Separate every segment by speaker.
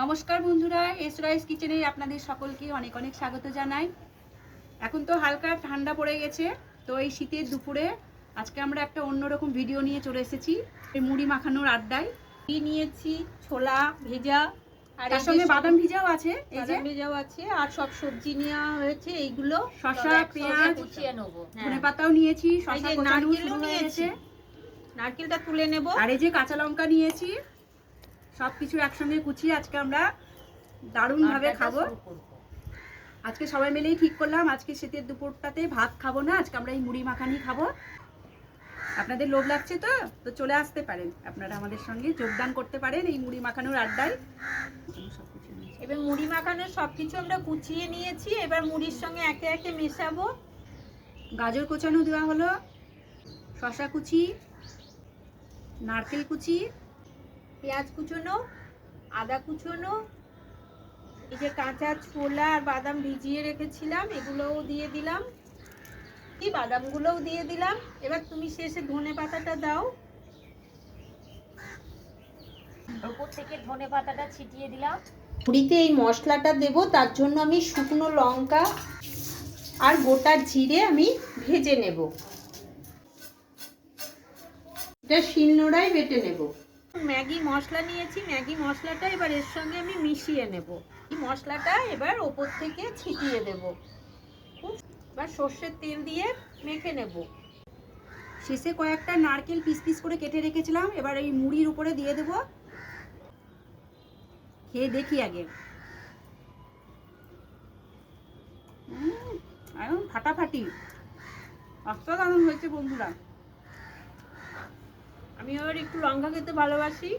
Speaker 1: নমস্কার বন্ধুরা S rice কিচেনে আপনাদের সকলকে অনেক অনেক স্বাগত জানাই। এখন তো হালকা ঠান্ডা পড়ে গেছে তো এই শীতের দুপুরে আজকে আমরা একটা অন্যরকম ভিডিও নিয়ে চলে এসেছি এই মুড়ি মাখানোর আড্ডায়।
Speaker 2: কি নিয়েছি ছোলা ভেজা আর
Speaker 1: তার সঙ্গে বাদাম ভিজাও আছে এই যে।
Speaker 2: বাদাম ভেজাও আছে আর সব সবজি নেওয়া হয়েছে এইগুলো
Speaker 1: শসা
Speaker 2: সব
Speaker 1: পেঁয়াজ
Speaker 2: কুচিয়ে নেব হ্যাঁ।
Speaker 1: ধনে পাতাও নিয়েছি শসা
Speaker 2: যে
Speaker 1: কোচানো
Speaker 2: নিয়েছি। নারকেলটা তুলে নেব।
Speaker 1: আর এই যে কাঁচা লঙ্কা নিয়েছি সব কিছু একসঙ্গে কুচিয়ে আজকে আমরা দারুণ ভাবে খাব। আজকে সবাই মিলেই ঠিক করলাম আজকে শীতের দুপুরটাতে ভাত খাব না আজকে আমরা এই মুড়ি মাখানি খাব। আপনাদের লোভ লাগছে তো? তো চলে আসতে পারেন। আপনারা আমাদের সঙ্গে যোগদান করতে পারেন এই মুড়ি মাখানোর আড্ডায়।
Speaker 2: এবার মুড়ি মাখানোর সবকিছু আমরা কুচিয়ে নিয়েছি এবার মুড়ির সঙ্গে একে একে মেশাবো।
Speaker 1: গাজর কোচানো দেওয়া হলো শশা কুচি নারকেল কুচি
Speaker 2: পেঁয়াজ কুচোনো আদা কুচোনো এই যে কাঁচা ছোলা আর বাদাম ভিজিয়ে রেখেছিলাম এগুলোও দিয়ে দিলাম। কি বাদামগুলোও দিয়ে দিলাম। এবার তুমি শেষে ধনে পাতাটা দাও।
Speaker 3: ওপর থেকে ধনে পাতাটা ছিটিয়ে দিলাম।
Speaker 2: মুড়িতে এই মশলাটা দেব তার জন্য আমি শুকনো লঙ্কা আর গোটা জিরে আমি ভেজে নেব। এটা শিলনোড়ায় বেটে নেব। ম্যাগি মশলা নিয়েছি, ম্যাগি মশলাটা এবার এর সঙ্গে আমি মিশিয়ে নেব। এই মশলাটা এবার ওপর থেকে ছিটিয়ে দেব। এবার সর্ষের তেল দিয়ে মেখে নেব।
Speaker 1: শেষে কয়েকটা নারকেল পিস পিস করে কেটে রেখেছিলাম, এবার এই মুড়ির উপরে দিয়ে দেব। খেয়ে দেখি আগে। একদম ফাটাফাটি। অসাধারণ হয়েছে বন্ধুরা।
Speaker 2: আমি আবার একটু লঙ্কা খেতে ভালোবাসি।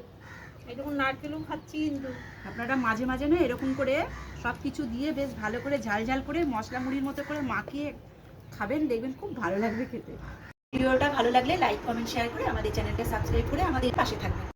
Speaker 2: এরকম নারকেলও খাচ্ছি কিন্তু।
Speaker 1: আপনারা মাঝে মাঝে না এরকম করে সব কিছু দিয়ে বেশ ভালো করে ঝাল ঝাল করে মশলা মুড়ির মতো করে মাখিয়ে খাবেন দেখবেন খুব ভালো লাগবে খেতে। ভিডিওটা ভালো লাগলে লাইক কমেন্ট শেয়ার করে আমাদের চ্যানেলটা সাবস্ক্রাইব করে আমাদের পাশে থাকবেন।